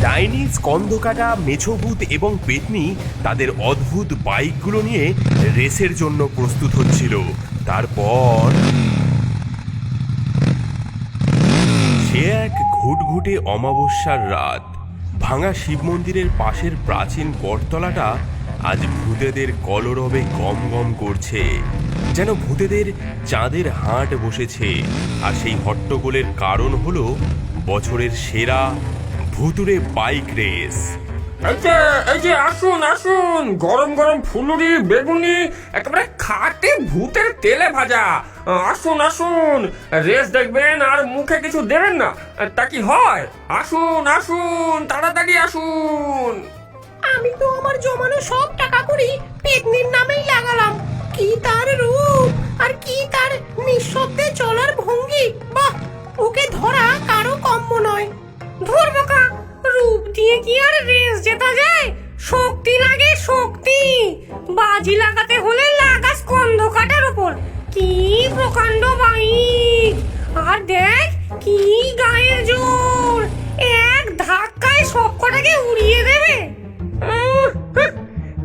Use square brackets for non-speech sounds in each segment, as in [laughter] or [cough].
ডাইনি, স্কন্ধকাটা মেছভূত এবং পেতনি তাদের অদ্ভুত বাইকগুলো নিয়ে রেসের জন্য প্রস্তুত হচ্ছিল। তারপর সে এক ঘুটঘুটে অমাবস্যার রাত। ভাঙা শিব মন্দিরের পাশের প্রাচীন বটতলাটা আজ ভূতেদের কলরবে গম গম করছে। যেন ভূতেদের চাঁদের হাট বসেছে। আর সেই হট্টগোলের কারণ হলো বছরের সেরা ভুতুরে বাইক রেস। এই যে এই যে, আসুন আসুন। গরম গরম ফুলুরি, বেগুনি, একেবারে খাটে ভূতের তেলে ভাজা। আসুন আসুন। রেস দেখবেন আর মুখে কিছু দেবেন না। তা কি হয়? আসুন আসুন, তাড়াতাড়ি আসুন। আমি তো আমার জমানো সব টাকা করি পেতনির নামেই লাগালাম। কি তার রূপ আর কি তার নিঃশব্দে চলার ভঙ্গি? বাহ, ওকে ধরা কারও কম্য নয়। ধর্মকা রূপ দিয়ে কি আর রেস জেতা যায়? শক্তি লাগে শক্তি। বাজি লাগাতে হলে লাগা স্কন্ধ কাটার উপর কি প্রকাণ্ড বাইক। আর দেখ কি গায়ের জোর। এক ধাক্কায় সবকটাকে উড়িয়ে দেবে।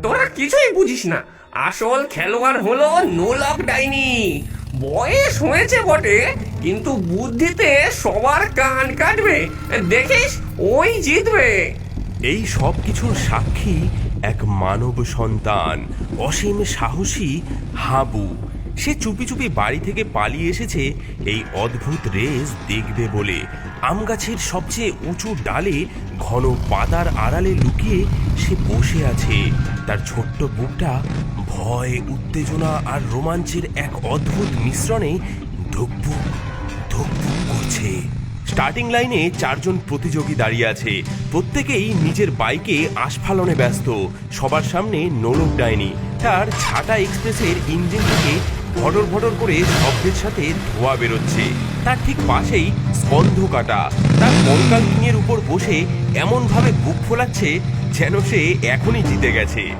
তোরা কিছুই বুঝিস না। আসল খেলোয়াড় হলো নোলক ডাইনি। বয়স হয়েছে বটে কিন্তু বুদ্ধিতে সবার কান কাটবে। দেখিস ওই জিতবে। এই সব কিছুর সাক্ষী এক মানব সন্তান অসীম সাহসী হাবু। সে চুপি চুপি বাড়ি থেকে পালিয়ে এসেছে এই অদ্ভুত রেস দেখবে বলে। আম গাছের সবচেয়ে উঁচু ডালে ঘন পাতার আড়ালে লুকিয়ে সে বসে আছে। তার ছোট্ট বুকটা ভয়, উত্তেজনা আর রোমাঞ্চের এক অদ্ভুত মিশ্রণে ধুকপুক ধুকপুক করছে। স্টার্টিং লাইনে চারজন প্রতিযোগী দাঁড়িয়ে আছে। প্রত্যেকেই নিজের বাইকে আস্ফালনে ব্যস্ত। সবার সামনে নোলক ডাইনি। তার ছাটা এক্সপ্রেসের ইঞ্জিন থেকে ভটর ভটর করে শব্দের সাথে ধোয়া বেরোচ্ছে। তার ঠিক পাশেই স্কন্ধ কাটা তার কঙ্কাল কিংয়ের উপর বসে এমনভাবে বুক ফোলাচ্ছে যেন সে এখনই জিতে গেছে।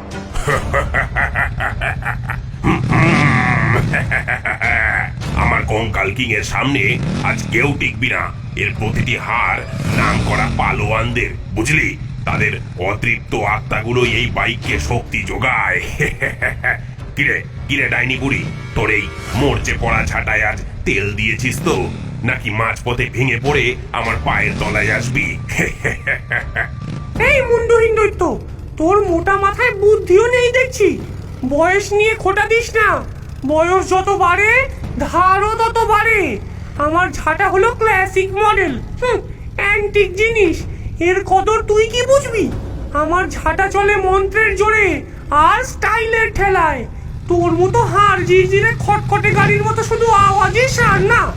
আমার কঙ্কাল কিং এর সামনে আজ কেউ টিকবি না। এর প্রতিটি হার নাম করা পালোয়ানদের। বুঝলি? তাদের অতৃপ্ত আত্মাগুলো এই বাইককে শক্তি যোগায়। [laughs] কিরে কিরে ডাইনি বুড়ি? তোর এই মরচে পড়া ছাটায় আজ তেল দিয়েছিস তো? নাকি মাঝপথে ভেঙে পড়ে আমার পায়ের তলায় আসবি? এই মুন্ডহীন দৈত্য তোর মোটা মাথায় বুদ্ধিও নেই দেখছি। বয়স নিয়ে খোটা দিস না। বয়স যত বাড়ে, ধারও তত বাড়ে। আমার ঝাঁটা হলো ক্লাসিক মডেল অ্যান্টিক জিনিস। এর কদর তুই কি বুঝবি? আমার ঝাঁটা চলে মন্ত্রের জোরে, আর স্টাইলের ঠেলায়। তোর মতো জিরজিরে খটখটে গাড়ির মতো শুধু আওয়াজে সার না।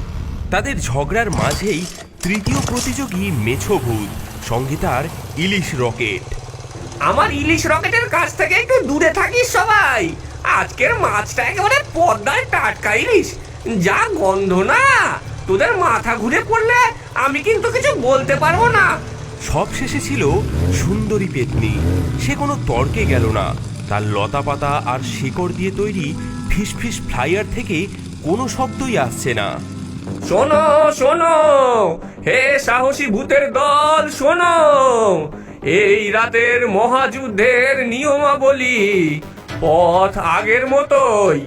তাদের ঝগড়ার মাঝেই তৃতীয় প্রতিযোগী মেছভূত সঙ্গে তার ইলিশ রকেট। আমার ইলিশ রকেটের কাছ থেকে একটু দূরে থাকিস সবাই। আজকের মাছটা একেবারে পদ্মায় টাটকা ইলিশ। যা গন্ধ না। তোদের মাথা ঘুরে পড়লে আমি কিন্তু কিছু বলতে পারব না। সব শেষে ছিল সুন্দরী পেতনি। সে কোনো তর্কে গেল না। তার লতা পাতা আর শিকড় দিয়ে তৈরি ফিসফিস ফ্লাইয়ার থেকে কোনো শব্দই আসছে না। শোনো শোনো, হে সাহসী ভূতের দল, শোনো, এই রাতের মহাযুদ্ধের নিয়মাবলী পথ আগের মতোই,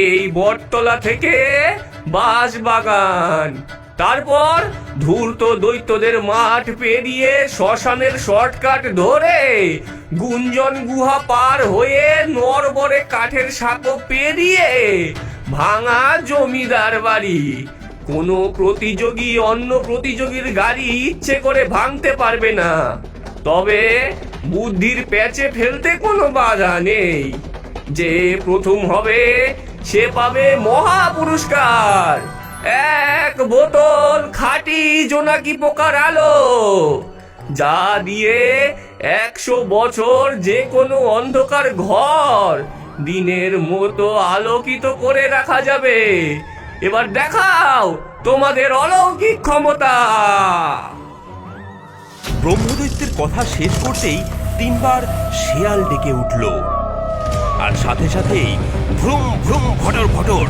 এই বটতলা থেকে বাঁশবাগান। তারপর ধূর্ত দৈত্যদের মাঠ পেরিয়ে শ্মশানের শর্টকাট ধরে গুঞ্জন গুহা পার হয়ে নরবরে কাঠের সাঁকো পেরিয়ে ভাঙা জমিদার বাড়ি। কোনো প্রতিযোগী, অন্য প্রতিযোগীর গাড়ি ইচ্ছে করে ভাঙতে পারবে না। তবে বুদ্ধির প্যাচে ফেলতে কোনো বাধা নেই। যে প্রথম হবে, সে পাবে মহা পুরস্কার। এক বোতল খাঁটি জোনাকি পোকার আলো, যা দিয়ে একশো বছর যে কোনো অন্ধকার ঘর দিনের মতো আলোকিত করে রাখা যাবে। এবার দেখাও তোমাদের অলৌকিক ক্ষমতা। ব্রহ্মদৈত্যের কথা শেষ করতেই তিনবার শেয়াল ডেকে উঠল। আর সাথে সাথেই ভ্রুম ভ্রুম ঘটর ঘটর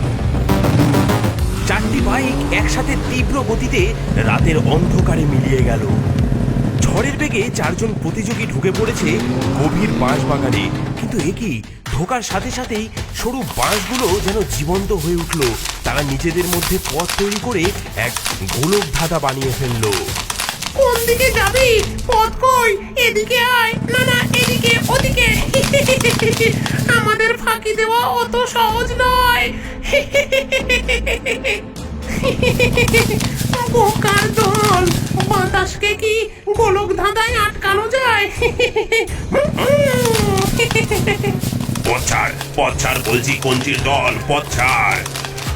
চারটি বাইক একসাথে তীব্র গতিতে রাতের অন্ধকারে মিলিয়ে গেল। ঝড়ের বেগে চারজন প্রতিযোগী ঢুকে পড়েছে গভীর বাঁশ বাগানে কিন্তু এ কি? ঢোকার সাথে সাথেই সরু বাঁশগুলো যেন জীবন্ত হয়ে উঠল। তারা নিজেদের মধ্যে পথ তৈরি করে এক গোলক ধাঁধা বানিয়ে ফেলল। কোন দিকে যাবি? পথ কই? এদিকে আয়। না না, এদিকে, ওদিকে। আমাদের ফাঁকি দেওয়া অত সহজ নয়। [laughs] বোকার দল বাতাসকে কি গোলক ধাঁধায় আটকানো যায়? পচ্ছার পচ্ছার বলছি কঞ্চির দল? পচ্ছার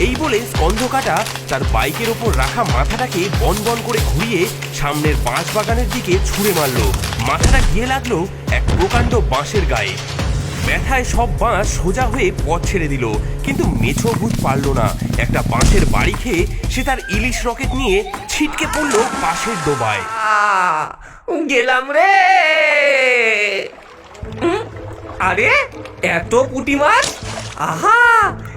এই বলে স্কন্ধকাটা তার বাইকের ওপর রাখা মাথাটাকে বন বন করে ঘুরিয়ে সামনের বাঁশ বাগানের দিকে ছুঁড়ে মারলো। মাথাটা গিয়ে লাগল এক প্রকাণ্ড বাঁশের গায়ে। ব্যথায় সব বাঁশ সোজা হয়ে পথ ছেড়ে দিল। কিন্তু মেছো ভূত পারল না। একটা বাঁশের বাড়ি খেয়ে সে তার ইলিশ রকেট নিয়ে ছিটকে পড়ল পাশের ডোবায়। গেলাম রে। আরে, এত পুঁটি মাছ? আহা,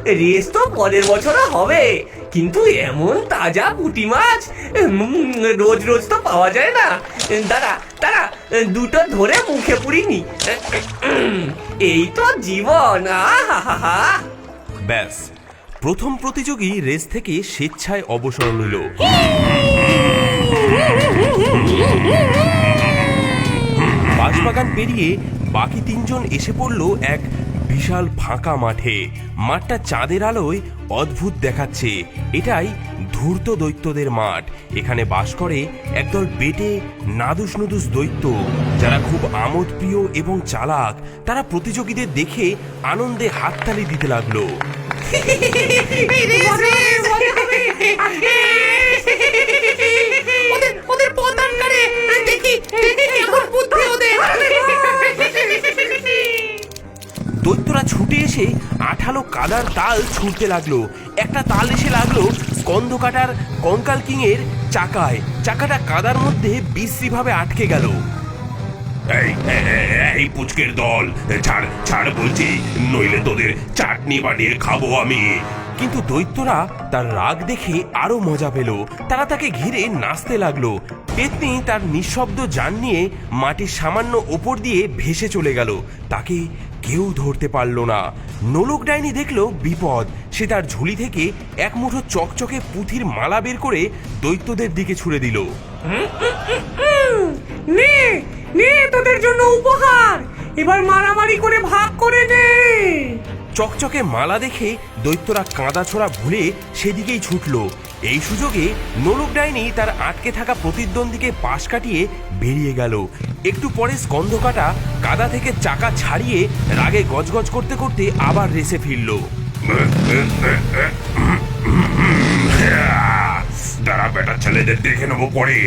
রেস তো পরের বছরও হবে। কিন্তু এমন তাজা পুঁটি মাছ রোজ রোজ তো পাওয়া যায় না। দাঁড়া দাঁড়া, দুটো ধরে মুখে পুরিনি এই তো জীবন ব্যাস, প্রথম প্রতিযোগী রেস থেকে স্বেচ্ছায় অবসর নিল। বাঁশবাগান পেরিয়ে বাকি তিনজন এসে পড়ল এক বিশাল ফাঁকা মাঠে। মাঠটা চাঁদের আলোয় অদ্ভুত দেখাচ্ছে। এটাই ধূর্ত দৈত্যদের মাঠ। এখানে বাস করে একদল বেটে, নাদুস নুদুস দৈত্য। যারা খুব আমোদপ্রিয় এবং চালাক, তারা প্রতিযোগীদের দেখে আনন্দে হাততালি দিতে লাগল। কাদার তাল ছুটতে লাগল। একটা তাল এসে লাগল স্কন্ধ কাটার কঙ্কাল কিং এর চাকায়। চাকাটা কাদার মধ্যে বিশ্রীভাবে আটকে গেল। এই, এই পুচকের দল ছাড় ছাড় বলছি নইলে তোদের চাটনি বানিয়ে খাব আমি। কিন্তু দৈত্যরা তার রাগ দেখে আরও মজা পেল। তারা তাকে ঘিরে নাচতে লাগল। পেতনি তার নিঃশব্দ যান নিয়ে মাটির সামান্য ওপর দিয়ে ভেসে চলে গেল। তাকে কেউ ধরতে পারল না। নোলক ডাইনি দেখল বিপদ। সে তার ঝুলি থেকে এক মুঠো চকচকে পুঁথির মালা বের করে দৈত্যদের দিকে ছুড়ে দিল। নে নে তোদের জন্য উপহার। এবার মারামারি করে ভাগ করে নে। চকচকে মালা দেখে দৈত্যরা কাঁদা ছোড়া ভুলে সেদিকেই ছুটল। এই সুযোগে নোলক ডাইনি তার আটকে থাকা প্রতিদ্বন্দ্বীকে পাশ কাটিয়ে বেরিয়ে গেল। একটু পরে স্কন্ধ কাটা কাদা থেকে চাকা ছাড়িয়ে রাগে গজগজ করতে করতে আবার রেসে ফিরল। দাঁড়া বেটা, ছেলেদের দেখে নেব পরে।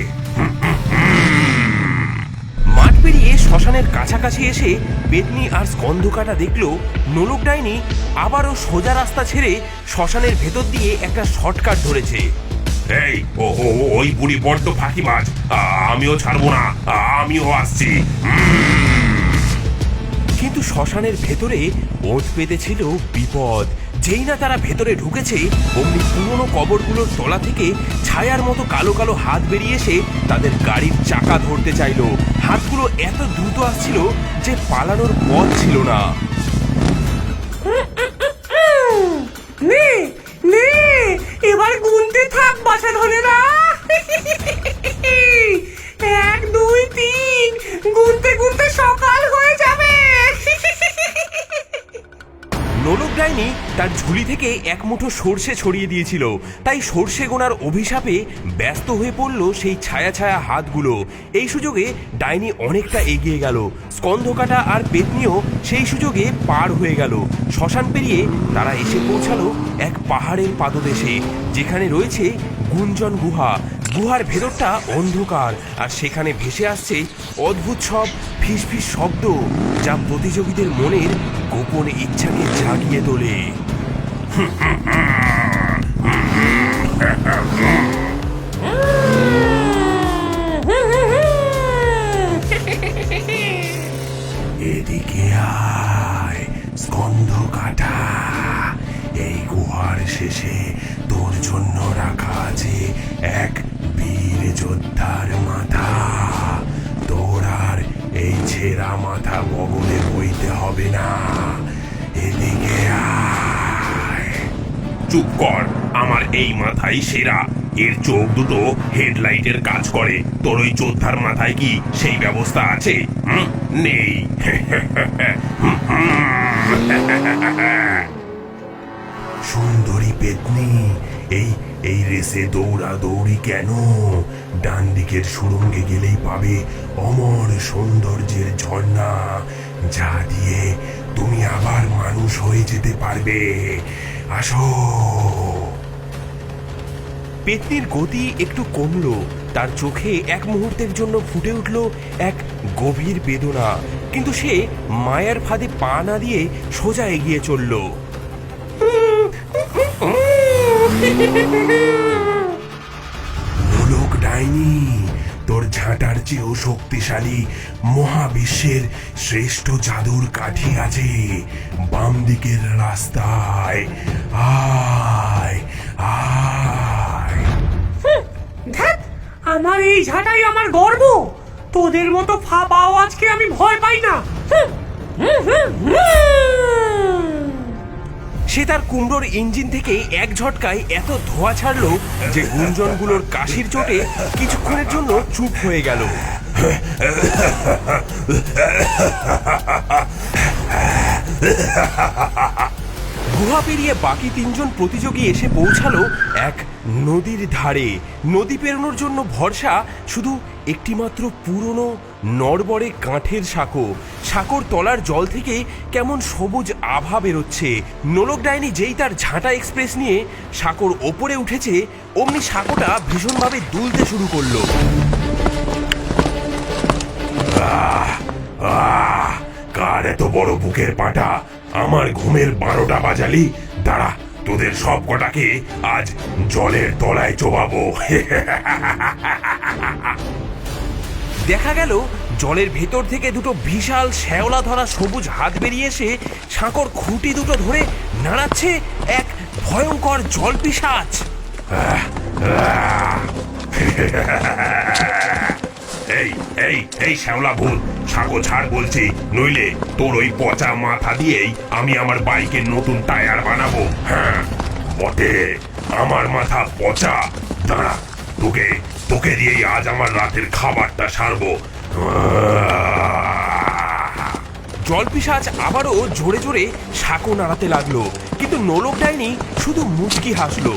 শ্মশানের কাছাকাছি এসে পেতনি আর স্কন্ধকাটা দেখল নোলক ডাইনি আবারও সোজা রাস্তা ছেড়ে শ্মশানের ভেতর দিয়ে একটা শর্টকাট ধরেছে। এই ও ওই বুড়ি বড্ড ফাঁকি মাছ। আমিও ছাড়বো না। আমিও আসছি। কিন্তু শ্মশানের ভেতরে ওট পেতেছিল বিপদ। যেই না তারা ভেতরে ঢুকেছে, অমনি পুরনো কবরগুলোর তলা থেকে ছায়ার মতো কালো কালো হাত বেরিয়ে এসে তাদের গাড়ির চাকা ধরতে চাইলো। হাতগুলো এত দ্রুত আসছিল যে পালানোর পথ ছিল না। নে নে, এবার গুনতে থাক বাসা ধরে না। এক, দুই, তিন, গুনতে গুনতে সকাল হয়ে যাবে। নোলক ডাইনি তার ঝুলি থেকে এক মুঠো সর্ষে ছড়িয়ে দিয়েছিল। তাই সর্ষে গোনার অভিশাপে ব্যস্ত হয়ে পড়ল সেই ছায়া ছায়া হাতগুলো। এই সুযোগে ডাইনি অনেকটা এগিয়ে গেল। স্কন্ধকাটা আর পেতনিও সেই সুযোগে পার হয়ে গেল। শ্মশান পেরিয়ে তারা এসে পৌঁছালো এক পাহাড়ের পাদদেশে, যেখানে রয়েছে গুঞ্জন গুহা। গুহার ভেতরটা অন্ধকার আর সেখানে ভেসে আসছে অদ্ভুত সব ফিসফিস শব্দ, যা প্রতিযোগীদের মনের গোপন ইচ্ছাকে জাগিয়ে তোলে চোখ দুটো হেডলাইটের কাজ করে। তোর ওই যোদ্ধার মাথায় কি সেই ব্যবস্থা আছে? নেই। সুন্দরী পেতনি, এই এই রেসে দৌড়া দৌড়ি কেন? ডান দিকের সুড়ঙ্গে গেলেই পাবে অমর সৌন্দর্যের ঝর্ণা, যা দিয়ে তুমি আবার মানুষ হয়ে যেতে পারবে। আসো। পেতনির গতি একটু কমলো। তার চোখে এক মুহূর্তের জন্য ফুটে উঠল এক গভীর বেদনা। কিন্তু সে মায়ার ফাঁদে পা না দিয়ে সোজা এগিয়ে চলল। লোক ডাইনি, তোর ঝাঁটার চেয়েও শক্তিশালী মহাবিশ্বের শ্রেষ্ঠ জাদুর কাঠি আছে। বাম দিকের রাস্তায়, আয় আয়। আমার এই ঝাঁটাই আমার গর্ব। তোদের মতো ফাঁপা আওয়াজকে আমি ভয় পাই না। সে তার কুমড়োর ইঞ্জিন থেকে এক ঝটকায় এত ধোঁয়া ছাড়লো যে গুঞ্জনগুলোর কাশির চোটে কিছুক্ষণের জন্য চুপ হয়ে গেল। গুহা পেরিয়ে বাকি তিনজন প্রতিযোগী এসে পৌঁছালো এক নদীর ধারে, নদী পেরোনোর জন্য ভরসা শুধু একটিমাত্র পুরনো নড়বড়ে কাঠের সাঁকো। সাঁকোর তলার জল থেকে কেমন সবুজ আভা বেরোচ্ছে। নোলক ডাইনি যেই তার ঝাঁটা এক্সপ্রেস নিয়ে সাঁকোর ওপরে উঠেছে, অমনি সাঁকোটা ভীষণভাবে দুলতে শুরু করল। কার এত বড় বুকের পাটা? আমার ঘুমের বারোটা বাজালি। দাঁড়া তোদের সব কটাকে আজ জলের তলায় চোবাবো। দেখা গেল জলের ভেতর থেকে দুটো বিশাল শ্যাওলা ধরা সবুজ হাত বেরিয়ে এসে সাঁকোর খুঁটি দুটো ধরে নাড়াচ্ছে এক ভয়ঙ্কর জল পিসাচ [laughs] এই এই এই শ্যাওলা ভূত সাগো ছাড় বলছি নইলে তোর ওই পচা মাথা দিয়েই আমি আমার বাইকের নতুন টায়ার বানাবো। হ্যাঁ বটে আমার মাথা পচা। দাঁড়া তোকে তোকে দিয়েই আজ আমার রাতের খাবারটা সারবো। আহ! জল পিসাচ আবারও জোরে জোরে সাঁকো নাড়াতে লাগল কিন্তু নোলক ডাইনি শুধু মুচকি হাসলো।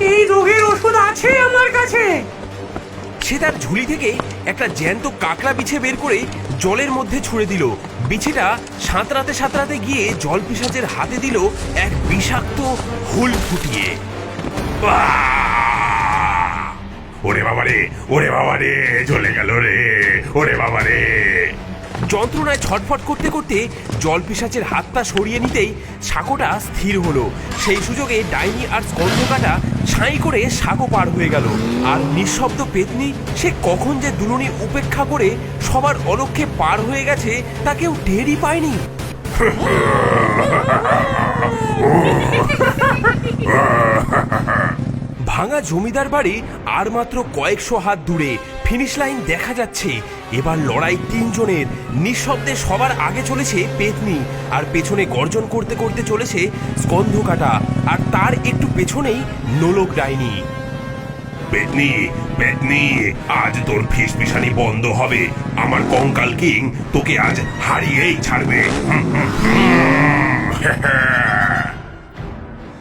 এই রোগের ওষুধ আছে আমার কাছে। সে তার ঝুলি থেকে একটা জ্যান্ত কাঁকড়া বিছে বের করে জলের মধ্যে ছুঁড়ে দিল। বিছেটা সাঁতরাতে সাঁতরাতে গিয়ে জল পিসাচের হাতে দিল এক বিষাক্ত হুল ফুটিয়ে। ওরে ওরে বাবারে ওরে বাবারে, চলে গেল রে, ওরে বাবারে। যন্ত্রণায় ছটফট করতে করতে জল পিসাচের হাতটা সরিয়ে নিতেই সাঁকোটা স্থির হলো। সেই সুযোগে ডাইনি আর স্কন্ধকাটা ছাই করে সাঁকো পার হয়ে গেল। আর নিঃশব্দ পেতনি, সে কখন যে দুলুনি উপেক্ষা করে সবার অলক্ষে পার হয়ে গেছে তা কেউ টেরই পায়নি। [laughs] ভাঙা জমিদার বাড়ি আর মাত্র কয়েকশো হাত দূরে। ফিনিশ লাইন দেখা যাচ্ছে। এবার লড়াই তিনজনের। নিঃশব্দে সবার আগে চলেছে পেতনি। আর পেছনে গর্জন করতে করতে চলেছে স্কন্ধ কাটা আর তার একটু পেছনেই নোলক ডাইনি। পেতনি পেতনি আজ তোর ফিস পিসানি বন্ধ হবে। আমার কঙ্কাল কিং তোকে আজ হারিয়েই ছাড়বে।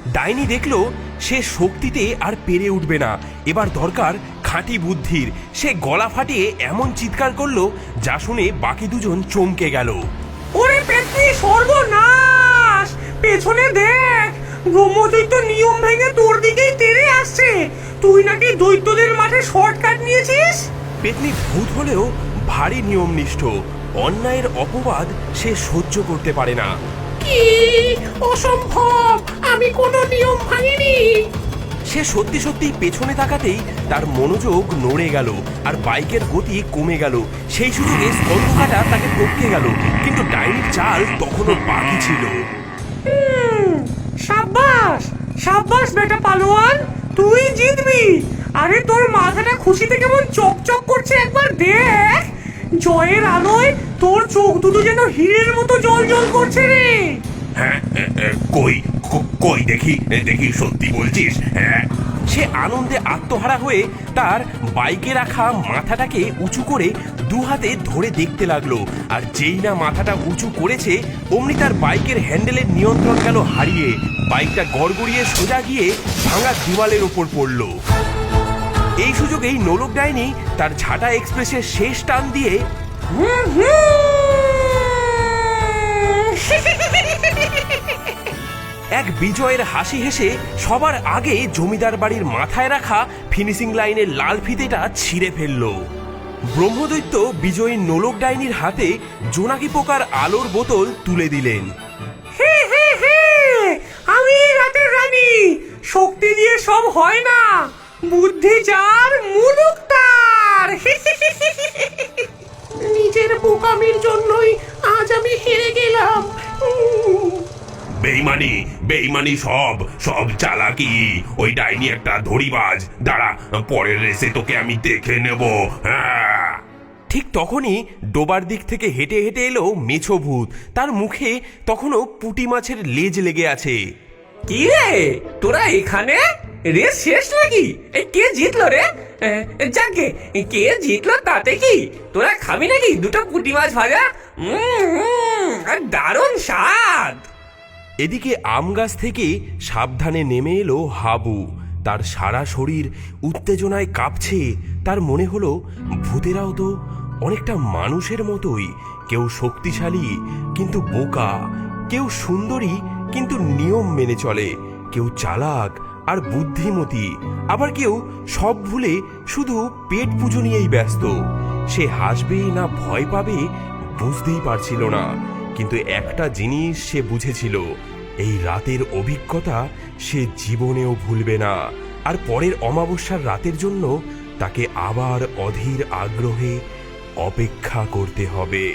ডাইনি দেখল সে শক্তিতে আর পেরে উঠবে না। এবার দরকার খাঁটি বুদ্ধির। সে গলা ফাটিয়ে এমন চিৎকার করল যা শুনে বাকি দুজন চমকে গেল। ওরে পেতনি সর্বনাশ! পেছনে দেখ ব্রহ্মদৈত্য নিয়ম ভেঙে তোর দিকেই তেড়ে আসছে। তুই নাকি দৈত্যদের মাঠে শর্টকাট নিয়েছিস? পেতনি ভূত হলেও ভারী নিয়মনিষ্ঠ। অন্যায়ের অপবাদ সে সহ্য করতে পারে না। কি? অসম্ভব! আমি কোনো নিয়ম ভাঙিনি। সে সত্যি সত্যি পেছনে তাকাতেই তার মনোযোগ নড়ে গেল আর বাইকের গতি কমে গেল। সেই সুযোগে [sighs] স্কন্দকাটা তাকে টপকে গেল কিন্তু ডাইনির চাল তখনও বাকি ছিল। সাব্বাস! সাব্বাস বেটা পালোয়ান! তুই জিতবি! আরে তোর মাথাটা খুশিতে কেমন চকচক করছে একবার দেখ! জয়ের আলোয় তোর চোখ দুটো যেন হীরের মতো জল জল করছে রে। হ্যাঁ কই কই দেখি দেখি, সত্যি বলছিস? হ্যাঁ। সে আনন্দে আত্মহারা হয়ে তার বাইকে রাখা মাথাটাকে উঁচু করে দু হাতে ধরে দেখতে লাগল। আর যেই না মাথাটা উঁচু করেছে, অমনি তার বাইকের হ্যান্ডেলের নিয়ন্ত্রণ গেল হারিয়ে। বাইকটা গড়গড়িয়ে সোজা গিয়ে ভাঙা দিওয়ালের ওপর পড়ল। এই সুযোগেই নোলক ডাইনি তার ঝাঁটা এক্সপ্রেসের শেষ টান দিয়ে হুম, হুম। এক বিজয়ের হাসি হেসে সবার আগে জমিদার বাড়ির মাথায় রাখা ফিনিশিং লাইনের লাল ফিতেটা ছিঁড়ে ফেলল। ব্রহ্মদৈত্য বিজয়ী নোলক ডাইনির হাতে জোনাকি পোকার আলোর বোতল তুলে দিলেন। হে হে হে আমি রাতের রানী। শক্তি দিয়ে সব হয় না। বুদ্ধি যার মুলুক তার। নিজের বোকামির জন্যই আজ আমি হেরে গেলাম। বেইমানি বেইমানি সব সব চালাকি। ওই ডাইনি একটা ধরিবাজ দাঁড়া পরের রেসে তোকে আমি দেখে নেব। হ্যাঁ। ঠিক তখনই ডোবার দিক থেকে হেঁটে হেঁটে এলো মেছো ভূত। তার মুখে তখনও পুঁটি মাছের লেজ লেগে আছে। কি রে? তোরা এখানে? রেস শেষ নাকি? এই কে জিতলো রে? যাকে কে জিতলো তাতে কি? তোরা খাবি নাকি? দুটো পুঁটি মাছ ভাজা? আর দারুণ স্বাদ! এদিকে আম গাছ থেকে সাবধানে নেমে এলো হাবু। তার সারা শরীর উত্তেজনায় কাঁপছে। তার মনে হলো ভূতেরাও তো অনেকটা মানুষের মতোই। কেউ শক্তিশালী, কিন্তু বোকা। কেউ সুন্দরী, কিন্তু নিয়ম মেনে চলে। কেউ চালাক আর বুদ্ধিমতী। আবার কেউ সব ভুলে শুধু পেট পুজো নিয়েই ব্যস্ত। সে হাসবে না ভয় পাবে বুঝতেই পারছিল না। কিন্তু একটা জিনিস সে বুঝেছিল, এই রাতের অভিজ্ঞতা সে জীবনেও ভুলবে না। আর পরের অমাবস্যার রাতের জন্য তাকে আবার অধীর আগ্রহে অপেক্ষা করতে হবে।